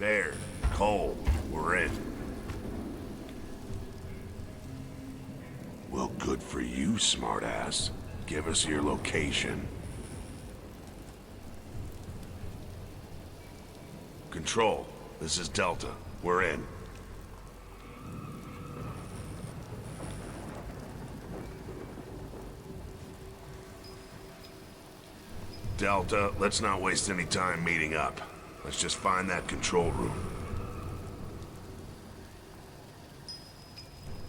Baird, Cole, we're in. Well, good for you, smartass. Give us your location. Control, this is Delta. We're in. Delta, let's not waste any time meeting up. Let's just find that control room.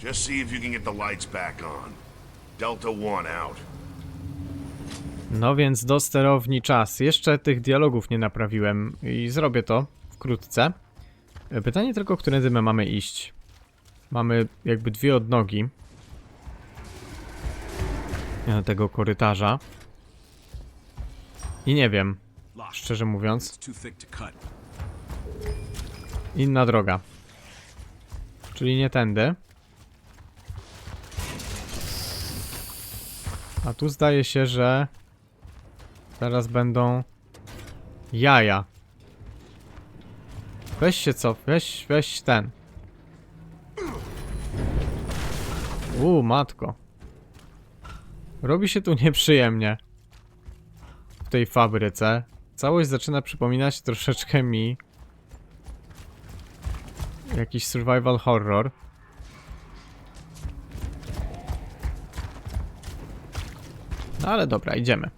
Just see if you can get the lights back on. Delta 1 out. No więc do sterowni czas. Jeszcze tych dialogów nie naprawiłem i zrobię to wkrótce. E, Pytanie tylko, którędy my mamy iść. Mamy jakby dwie odnogi tego korytarza. I nie wiem, szczerze mówiąc, inna droga. Czyli nie tędy. A tu zdaje się, że teraz będą jaja. Weź się co, weź, weź ten. U, matko. Robi się tu nieprzyjemnie. W tej fabryce. Całość zaczyna przypominać troszeczkę mi jakiś survival horror. No ale dobra, idziemy.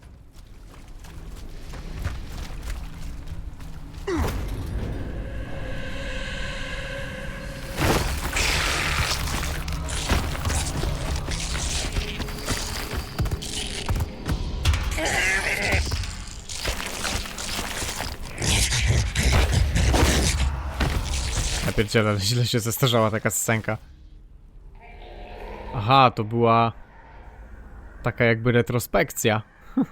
Ja pierdzielę, ale źle się zestarzała taka scenka. Aha, to była taka jakby retrospekcja.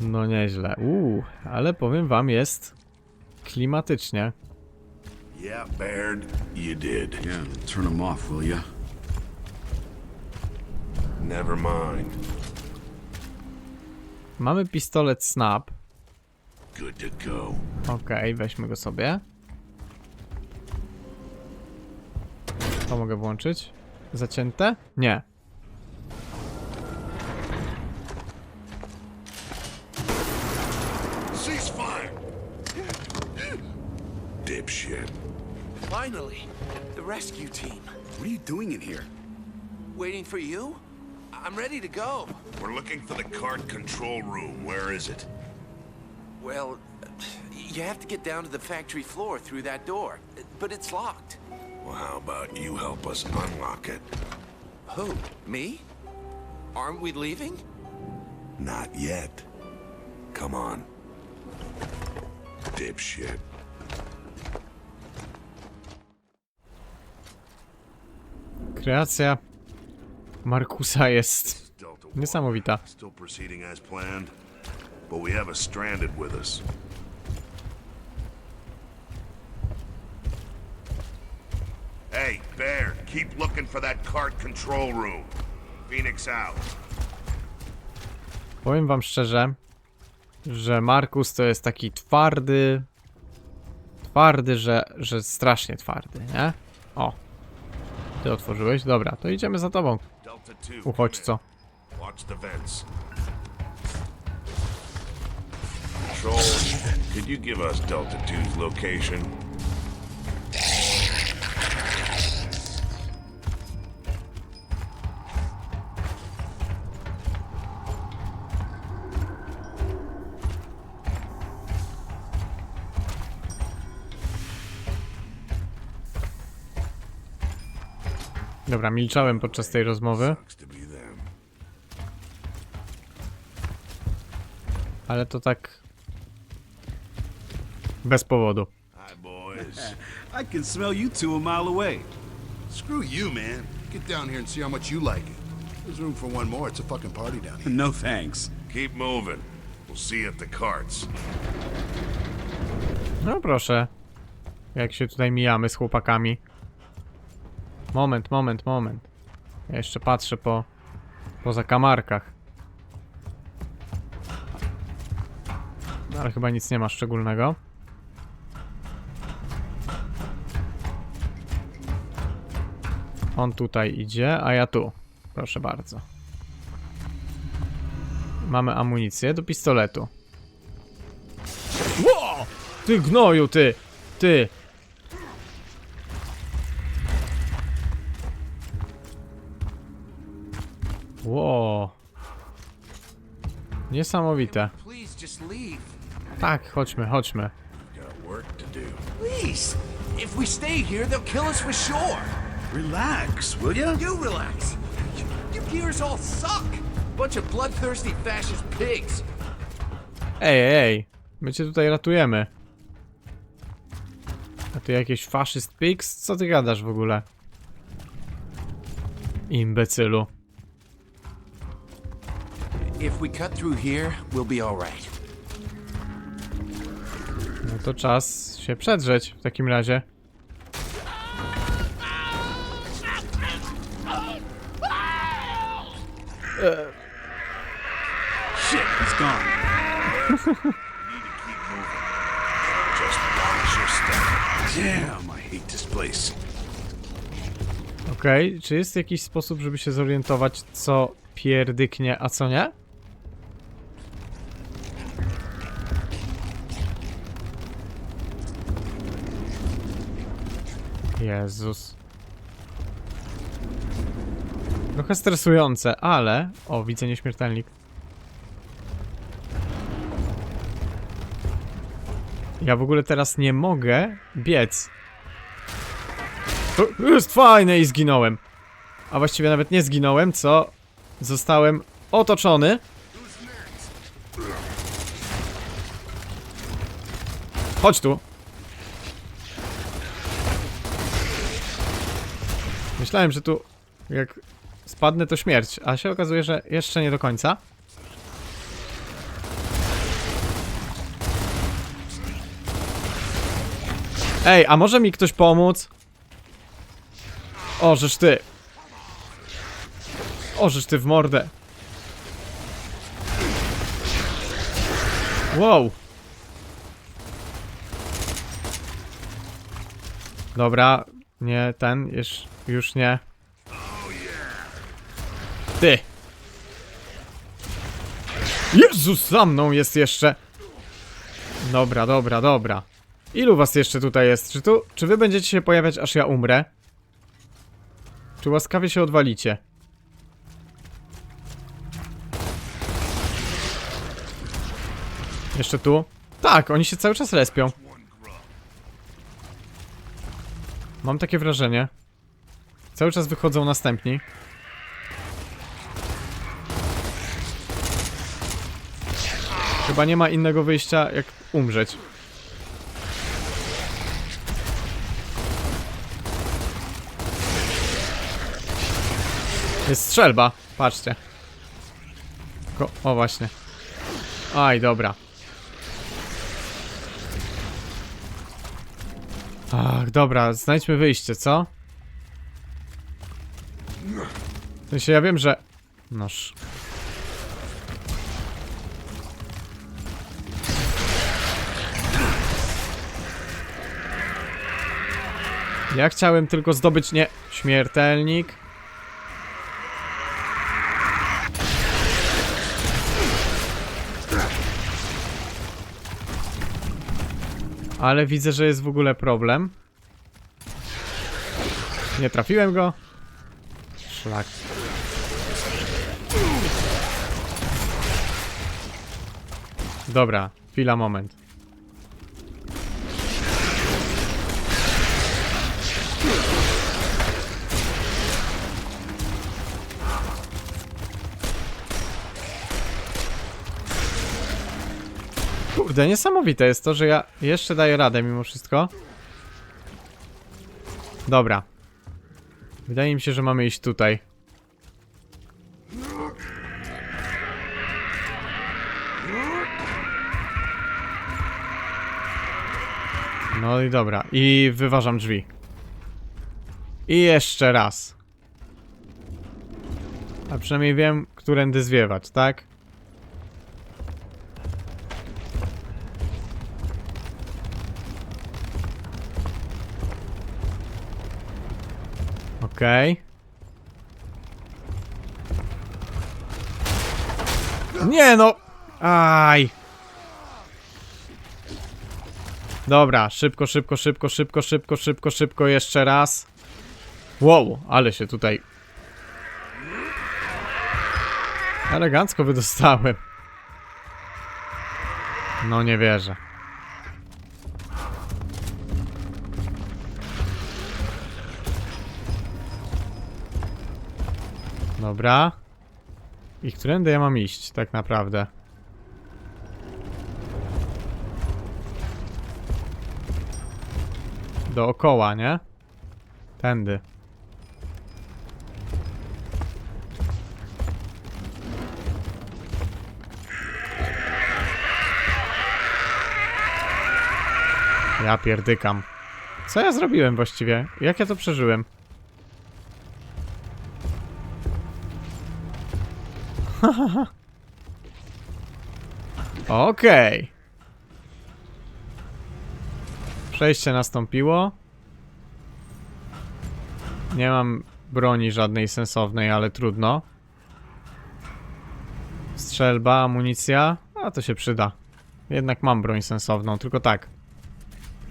no nieźle. Uuu, ale powiem wam, jest klimatycznie. Yeah, Baird, you did. Yeah, turn them off, will ya? Never mind. Mamy pistolet Snap. Okej, weźmy go sobie. To mogę włączyć. Zacięte? Nie. Dipshit. Finally, the rescue team. What are you doing in here? Waiting for you? I'm ready to go. We're looking for the cart control room. Where is it? Well, you have to get down to the factory floor through that door, but it's locked. Well, how about you help us unlock it? Who? Me? Aren't we leaving? Not yet. Come on. Dipshit. Kreacja Markusa jest Delta One. niesamowita. But we have a stranded with us. Hey, Bear, keep looking for that cart control room. Phoenix out. Powiem wam szczerze, że Markus to jest taki twardy. Twardy, że, że strasznie twardy, nie? O. Ty otworzyłeś? Dobra, to idziemy za tobą, Delta 2. come uchodźco. Watch the vents. Control, could you give us Delta 2's location? Dobra, milczałem podczas tej rozmowy, ale to tak. Bez powodu. Hi, boys. I can smell you two a mile away. Screw you, man. Get down here and see how much you like it. There's room for one more. It's a fucking party down here. No thanks. Keep moving. We'll see you at the carts. No proszę. Jak się tutaj mijamy z chłopakami. Moment, moment, moment. Ja jeszcze patrzę po. po zakamarkach. Ale chyba nic nie ma szczególnego. On tutaj idzie, a ja tu. Proszę bardzo. Mamy amunicję do pistoletu. Ło! Ty gnoju, ty! Ty! Ło! Niesamowite. Tak, chodźmy, chodźmy. Please. If we stay here, they'll kill us for sure. Relax, will ya? You relax. You gears all suck. Bunch of bloodthirsty fascist pigs. Ej, ej, ej. My cię tutaj ratujemy. A ty jakiś faszyst pigs? Co ty gadasz w ogóle? Imbecylu. If we cut through here, we'll be all right. No to czas się przedrzeć w takim razie. Shit, he's gone. Damn, I hate this place. Okej, czy jest jakiś sposób, żeby się zorientować, co pierdyknie, a co nie? Jezus. Trochę stresujące, ale... O, widzę nieśmiertelnik. Ja w ogóle teraz nie mogę biec. To jest fajne i zginąłem. A właściwie nawet nie zginąłem, co zostałem otoczony. Chodź tu. Myślałem, że tu jak spadnę to śmierć, a się okazuje, że jeszcze nie do końca. Ej, a może mi ktoś pomóc? O, żeż ty. O, żeż ty w mordę. Wow. Dobra, nie ten, już, już nie. Ty. Jezus, za mną jest jeszcze. Dobra, dobra, dobra. Ilu was jeszcze tutaj jest? Czy tu, czy wy będziecie się pojawiać aż ja umrę? Czy łaskawie się odwalicie? Jeszcze tu? Tak, oni się cały czas respią. Mam takie wrażenie. Cały czas wychodzą następni. Chyba nie ma innego wyjścia jak umrzeć. Jest strzelba, patrzcie. Ko o właśnie. Aj, dobra. Ach, dobra, znajdźmy wyjście, co? W sensie ja wiem, że... Noż. Ja chciałem tylko zdobyć nie... Śmiertelnik. Ale widzę, że jest w ogóle problem. Nie trafiłem go. Szlak. Dobra, chwila, moment. Kurde, niesamowite jest to, że ja jeszcze daję radę mimo wszystko. Dobra. Wydaje mi się, że mamy iść tutaj. No i dobra. I wyważam drzwi. I jeszcze raz. A przynajmniej wiem, którędy zwiewać, tak? Okej. Nie no! Aj! Dobra, szybko, szybko, szybko, szybko, szybko, szybko, szybko, jeszcze raz. Wow, ale się tutaj... Elegancko wydostałem. No nie wierzę. Dobra. I którędy ja mam iść, tak naprawdę? Dookoła, nie? Tędy. Ja pierdykam. Co ja zrobiłem właściwie? Jak ja to przeżyłem? Okej. Przejście nastąpiło. Nie mam broni żadnej sensownej, ale trudno. Strzelba, amunicja. A to się przyda. Jednak mam broń sensowną, tylko tak.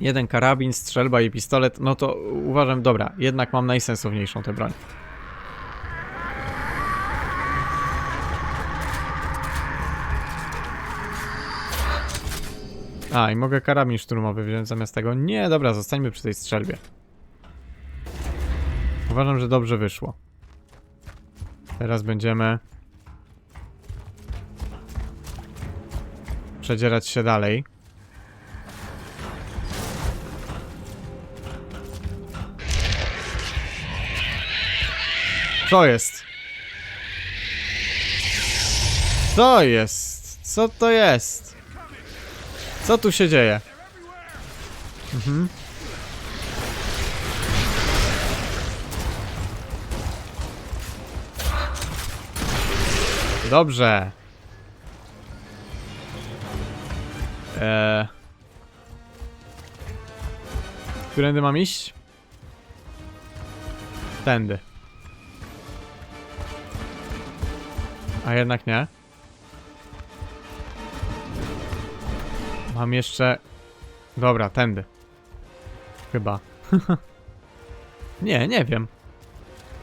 Jeden karabin, strzelba i pistolet. No to uważam, dobra. Jednak mam najsensowniejszą tę broń. A, i mogę karabin szturmowy wziąć zamiast tego. Nie, dobra, zostańmy przy tej strzelbie. Uważam, że dobrze wyszło. Teraz będziemy przedzierać się dalej. Co jest? Co jest? Co to jest? Co tu się dzieje? Mhm. Dobrze. Eee. Którędy mam iść? Tędy. A jednak nie. Mam jeszcze... Dobra, tędy. Chyba. nie, nie wiem.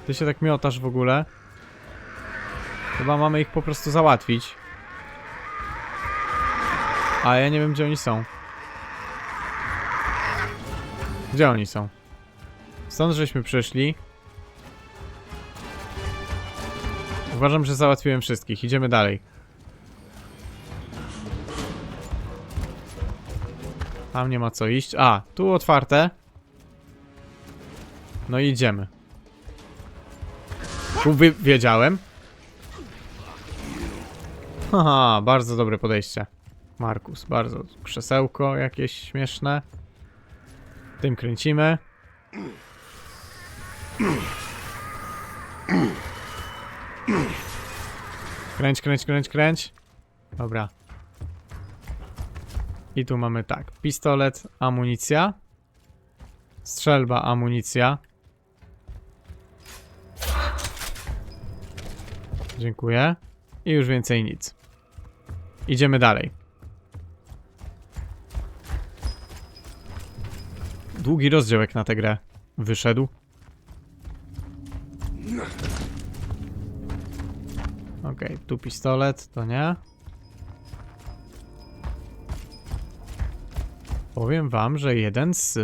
Ty się tak miotasz w ogóle. Chyba mamy ich po prostu załatwić. A ja nie wiem, gdzie oni są. Gdzie oni są? Stąd żeśmy przyszli. Uważam, że załatwiłem wszystkich. Idziemy dalej. Tam nie ma co iść. A, tu otwarte. No i idziemy. Tu wiedziałem. Haha, bardzo dobre podejście. Markus, bardzo. Krzesełko jakieś śmieszne. Tym kręcimy. Kręć, kręć, kręć, kręć. Dobra. I tu mamy tak. Pistolet, amunicja. Strzelba, amunicja. Dziękuję. I już więcej nic. Idziemy dalej. Długi rozdział jak na tę grę wyszedł. Okej, tu pistolet, to nie. Powiem wam, że jeden z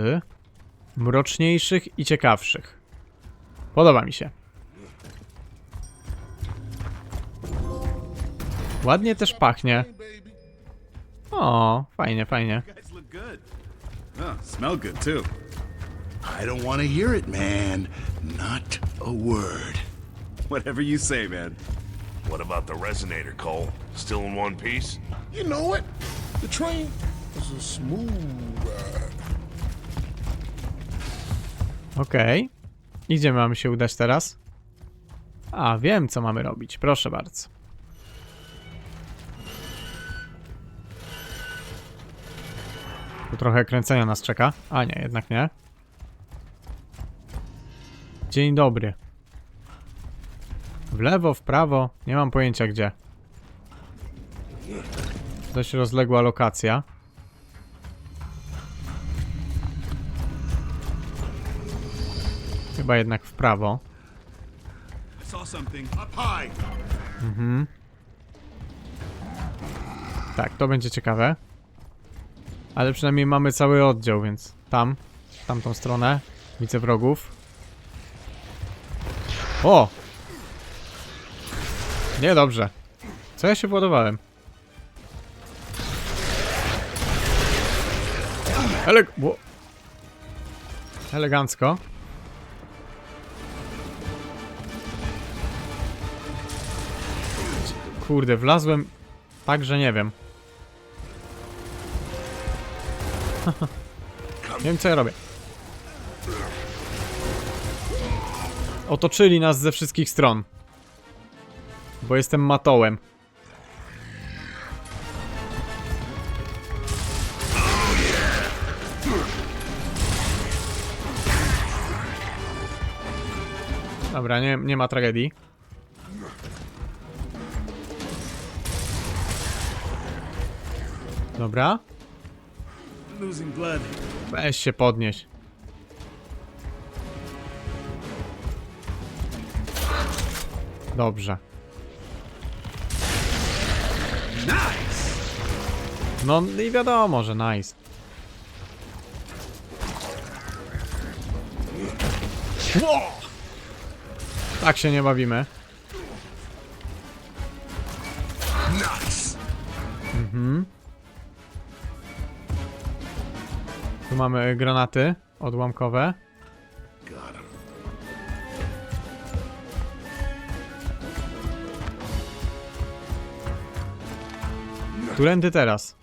mroczniejszych i ciekawszych. Podoba mi się. Ładnie też pachnie. O, fajnie, fajnie. Oh, smell good too. I don't want to hear it, man. Not a word. Whatever you say, man. What about the resonator, Cole? Still in one piece? You know what? The train smooth ride. Okej. I Gdzie mamy się udać teraz? A, wiem co mamy robić. Proszę bardzo. Tu trochę kręcenia nas czeka. A nie, jednak nie. Dzień dobry. W lewo, w prawo, nie mam pojęcia gdzie. Dość rozległa lokacja. Chyba jednak w prawo. High. Tak, to będzie ciekawe. Ale przynajmniej mamy cały oddział, więc tam, w tamtą stronę, widzę wrogów. O! Niedobrze. Co ja się władowałem? Ele... Elegancko. Kurde, wlazłem tak, że nie wiem. nie wiem co ja robię. Otoczyli nas ze wszystkich stron. Bo jestem matołem. Dobra, nie, nie ma tragedii. Dobra. Weź się podnieś. Dobrze. No i wiadomo, że nice. Tak się nie bawimy. Nice. Tu mamy granaty odłamkowe. Którędy teraz?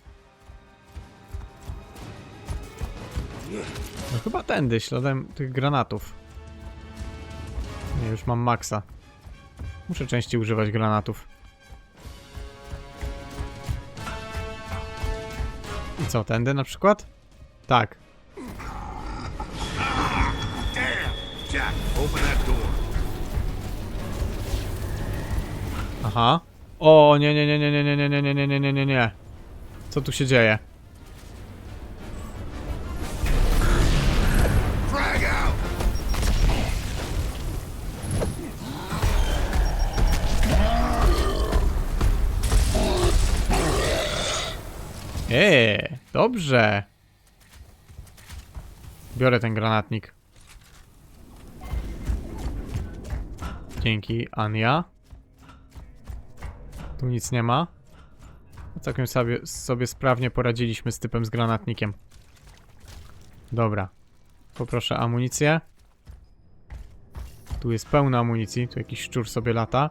No chyba tędy, śladem tych granatów. Nie, już mam maksa. Muszę częściej używać granatów. I co, tędy na przykład? Tak. Aha. O, nie, nie, nie, nie, nie, nie, nie, nie, nie, nie, nie, nie, nie. Co tu się dzieje? Eee, dobrze. Biorę ten granatnik. Dzięki, Ania. Tu nic nie ma. Całkiem sobie, sobie sprawnie poradziliśmy z typem z granatnikiem. Dobra. Poproszę amunicję. Tu jest pełno amunicji. Tu jakiś szczur sobie lata.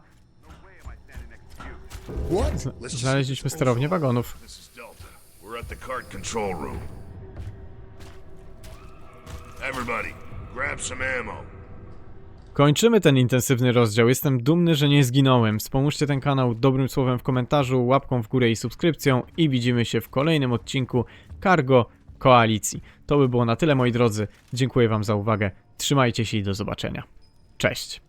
Znaleźliśmy sterownię wagonów. This is Delta. We're at the cart control room. Everybody, grab some ammo. Kończymy ten intensywny rozdział. Jestem dumny, że nie zginąłem. Wspomóżcie ten kanał dobrym słowem w komentarzu, łapką w górę i subskrypcją i widzimy się w kolejnym odcinku Cargo Koalicji. To by było na tyle moi drodzy. Dziękuję wam za uwagę. Trzymajcie się i do zobaczenia. Cześć.